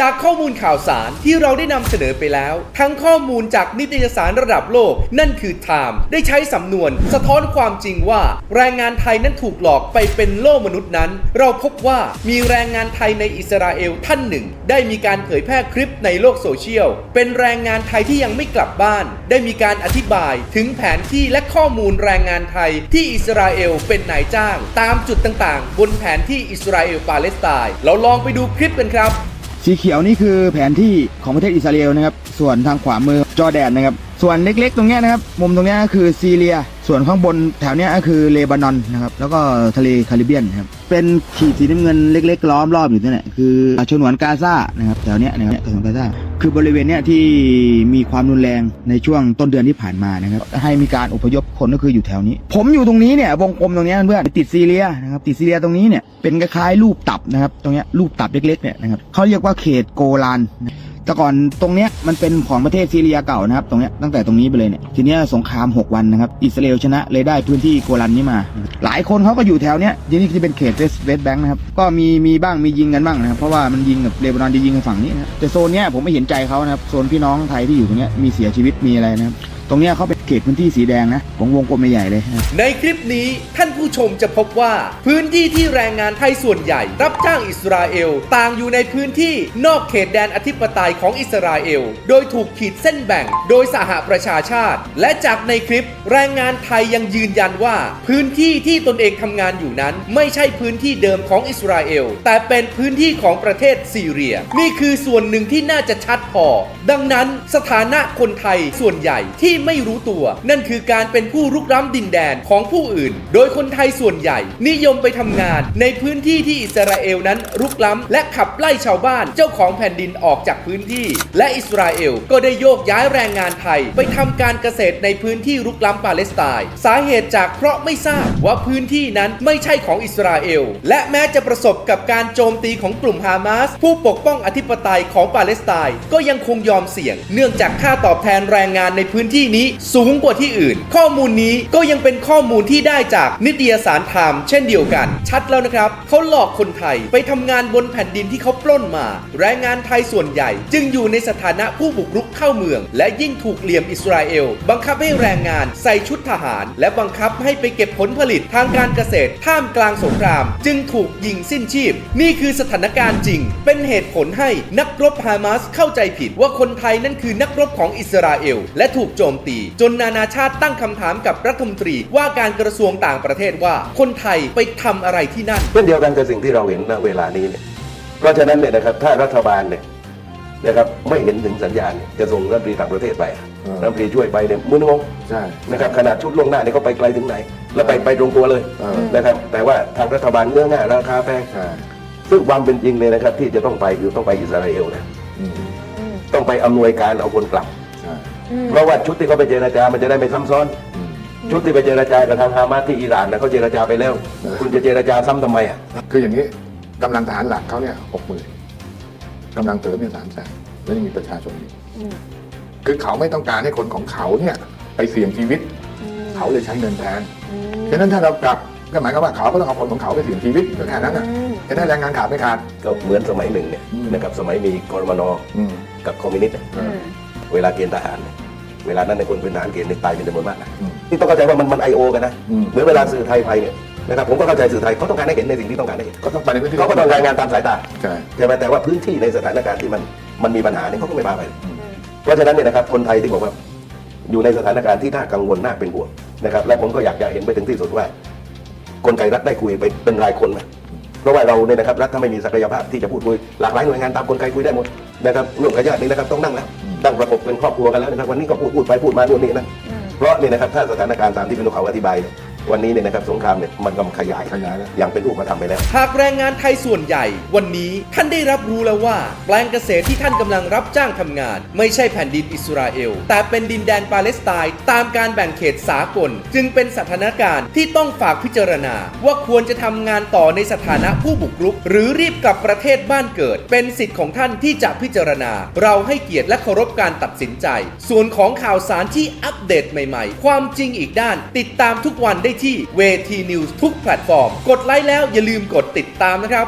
จากข้อมูลข่าวสารที่เราได้นำเสนอไปแล้ว ทั้งข้อมูลจากนิตยสารระดับโลก นั่นคือ Time ได้ใช้สำนวน สะท้อนความจริงว่า แรงงานไทยนั้นถูกหลอกไปเป็นโล่มนุษย์นั้น เราพบว่ามีแรงงานไทยในอิสราเอลท่านหนึ่ง ได้มีการเผยแพร่คลิปในโลกโซเชียล เป็นแรงงานไทยที่ยังไม่กลับบ้าน ได้มีการอธิบายถึงแผนที่และข้อมูลแรงงานไทยที่อิสราเอลเป็นนายจ้าง ตามจุดต่างๆ บนแผนที่อิสราเอลปาเลสไตน์เราลองไปดูคลิปกันครับ สีเขียวนี่คือแผนที่ของประเทศอิสราเอลนะครับ ส่วนทางขวามือจอร์แดนนะครับ ส่วนเล็กๆ ตรงนี้นะครับ มุมตรงนี้ก็คือซีเรีย ส่วนข้างบนแถวเนี้ยก็คือเลบานอนนะครับ แล้วก็ทะเลคาริบเบียนครับ เป็นขีดสีน้ำเงินเล็กๆ ล้อมรอบอยู่นั่นแหละคือชนวนกาซานะครับ แถวเนี้ยนะครับชนวนกาซา คือบริเวณเนี้ยที่มีความรุนแรงในช่วงต้นเดือนที่ผ่านมานะครับ ให้มีการอพยพคนก็คืออยู่แถวนี้ ผมอยู่ตรงนี้เนี่ยวงกลมตรงนี้เพื่อนติดซีเรียนะครับติดซีเรียตรงนี้เนี่ยเป็นคล้ายๆรูปตับนะครับ ตรงเนี้ยรูปตับเล็กๆเนี่ยนะครับเขาเรียกว่าเขตโกลาน แต่ก่อนตรงเนี้ยมันเป็นของประเทศซีเรียเก่านะครับ ตรงเนี้ยตั้งแต่ตรงนี้ไปเลยเนี่ยทีเนี้ยสงคราม 6 วันนะครับ อิสราเอลชนะเลยได้พื้นที่โกลันนี้มา หลายคนเขาก็อยู่แถวเนี้ยทีนี้จะเป็นเขตเวสเวสแบงค์นะครับ ก็มีมีบ้างมียิงกันบ้างนะครับ เพราะว่ามันยิงกับเลบานอนจะยิงกันฝั่งนี้นะแต่โซนเนี้ยผมไม่เห็นใจเขานะครับโซนพี่น้องไทยที่อยู่ตรงเนี้ยมีเสียชีวิตมีอะไรนะครับ ตรงเนี้ยเขาเป็นเขตพื้นที่สีแดงนะของวงกลมใหญ่ๆเลยนะครับในคลิปนี้ท่านผู้ชมจะพบว่าพื้นที่ที่แรงงานไทยส่วนใหญ่ รับจ้างอิสราเอล ต่างอยู่ในพื้นที่นอกเขตแดนอธิปไตยของอิสราเอล โดยถูกขีดเส้นแบ่ง โดยสหประชาชาติ และจากในคลิป แรงงานไทยยังยืนยันว่า พื้นที่ที่ตนเองทำงานอยู่นั้น ไม่ใช่พื้นที่เดิมของอิสราเอล แต่เป็นพื้นที่ของประเทศซีเรีย นี่คือส่วนหนึ่งที่น่าจะชัดพอ ดังนั้นสถานะคนไทยส่วนใหญ่ที่ไม่รู้ตัว นั่นคือการเป็นผู้รุกล้ำดินแดนของผู้อื่น โดยคนไทยส่วนใหญ่ นิยมไปทำงาน ในพื้นที่ที่อิสราเอลนั้นรุกล้ำและขับไล่ชาวบ้านเจ้าของแผ่นดินออกจากพื้นที่ และอิสราเอลก็ได้โยกย้ายแรงงานไทย ไปทำการเกษตรในพื้นที่รุกล้ำปาเลสไตน์สาเหตุจากเพราะไม่ทราบว่าพื้นที่นั้นไม่ใช่ของอิสราเอลและแม้จะประสบกับการโจมตีของกลุ่มฮามาสผู้ปกป้องอธิปไตยของปาเลสไตน์ก็ยังคงยอมเสี่ยง เนื่องจากค่าตอบแทนแรงงานในพื้นที่นี้สูงกว่าที่อื่น ข้อมูลนี้ก็ยังเป็นข้อมูลที่ได้จากนิตยสารไทม์เช่นเดียวกัน ชัดแล้วนะครับเขาหลอกคนไทยไปทำงานบนแผ่นดินที่เขาปล้นมา แรงงานไทยส่วนใหญ่ จึงอยู่ในสถานะผู้บุกรุกเข้าเมือง และยิ่งถูกเหลี่ยมอิสราเอล บังคับให้แรงงานใส่ชุดทหาร และบังคับให้ไปเก็บผลผลิตทางการเกษตรท่ามกลางสงคราม จึงถูกยิงสิ้นชีพ นี่คือสถานการณ์จริง เป็นเหตุผลให้นักรบฮามาสเข้าใจผิดว่าคนไทยนั่นคือนักรบของอิสราเอล และถูกโจมตี จนนานาชาติตั้งคำถามกับรัฐมนตรีว่าการกระทรวงต่างประเทศว่าคนไทยไปทำอะไรที่นั่นเช่นเดียวกันกับสิ่งที่เราเห็นณเวลานี้เนี่ยเพราะฉะนั้นเนี่ยนะครับถ้ารัฐบาลเนี่ยนะครับไม่เห็นถึงสัญญาณเนี่ยจะส่งรัฐมนตรีต่างประเทศไปอะอืมรัฐมนตรีช่วยไปเนี่ยมือนงงใช่นะครับขนาดชุดล่วงหน้าเนี่ยเขาไปไกลถึงไหน แล้วไปไปตรงตัวเลยเออนะครับแต่ว่าทางรัฐบาลเงื่อง่ายราคาแพงใช่ซึ่งความเป็นจริงเลยนะครับที่จะต้องไปคือต้องไปอิสราเอลนะอืมต้องไปอำนวยการเอาคนกลับใช่ เพราะว่าชุดที่เขาไปเจรจามันจะได้ไม่ซ้ำซ้อนอืมชุดที่ไปเจรจากับทางฮามาสที่อิหร่านนะเขาเจรจาไปแล้วเออคุณจะเจรจาซ้ำทำไมอะคืออย่างนี้กำลังทหารหลักเขาเนี่ยหกหมื่นกำลังเสริมเนี่ยสามแสนแล้วยังมีประชาชนอีกคือเขาไม่ต้องการให้คนของเขาเนี่ยไปเสี่ยงชีวิต เขาเลยใช้เงินแทนฉะนั้นถ้าเรากลับก็หมายความว่าเขาก็ต้องเอาคนของเขาไปเสี่ยงชีวิตก็แค่นั้นน่ะฉะนั้นแรงงานขาดไม่ขาด ก็เหมือนสมัยหนึ่งเนี่ยอืมนะครับสมัยมีกรมนอืม กับคอมมิวนิสต์เนี่ยเออ เวลาเกณฑ์ทหารเนี่ยเวลานั้นในคนเป็นทหารเกณฑ์เนี่ยตายเป็นจำนวนมากนะอืมนี่ต้องเข้าใจว่ามันมันไอโอกันนะอืมเหมือนเวลาสื่อไทยไปเนี่ยนะครับผมก็เข้าใจสื่อไทยเขาต้องการให้เห็นในสิ่งที่ต้องการให้เห็นก็ต้องไปในพื้นที่เขาก็ต้องรายงานตามสายตาใช่ใช่ไหมแต่ว่าพื้นที่ในสถานการณ์ที่มันมันมีปัญหาเนี่ยเขาก็ไม่มาไปอืมเพราะฉะนั้นเนี่ยนะครับคนไทยที่บอกว่าอยู่ในสถานการณ์ที่น่ากังวลน่าเป็นห่วงนะครับและผมก็อยากจะเห็นไปถึงที่สุดว่ากลไกรัฐได้คุยไปเป็นรายคนไหม เพราะว่าเราเนี่ยนะครับรัฐถ้าไม่มีศักยภาพที่จะพูดคุยหลากหลายหน่วยงานตามกลไกคุยได้หมดนะครับเรื่องขยะนี่นะครับต้องนั่งแล้วตั้งระบบเป็นครอบครัวกันแล้วนะครับวันนี้ก็พูดพูดไปพูดมานู่นนี่นั่นเพราะเนี่ยนะครับถ้าสถานการณ์ตามที่เป็นเขาอธิบายเนี่ย วันนี้เนี่ยนะครับสงครามเนี่ยมันกำลังขยายขยายแล้วอย่างเป็นรูปธรรมไปแล้ว หากแรงงานไทยส่วนใหญ่ วันนี้ท่านได้รับรู้แล้วว่า แปลงเกษตรที่ท่านกำลังรับจ้างทำงาน ไม่ใช่แผ่นดินอิสราเอล แต่เป็นดินแดนปาเลสไตน์ตามการแบ่งเขตสากล จึงเป็นสถานการณ์ที่ต้องฝากพิจารณา ว่าควรจะทำงานต่อในสถานะผู้บุกรุก หรือรีบกลับประเทศบ้านเกิด เป็นสิทธิ์ของท่านที่จะพิจารณา เราให้เกียรติและเคารพการตัดสินใจ ส่วนของข่าวสารที่อัปเดตใหม่ ๆ ความจริงอีกด้าน ติดตามทุกวันได้ที่เวทีนิวส์ทุกแพลตฟอร์ม กดไลค์แล้วอย่าลืมกดติดตามนะครับ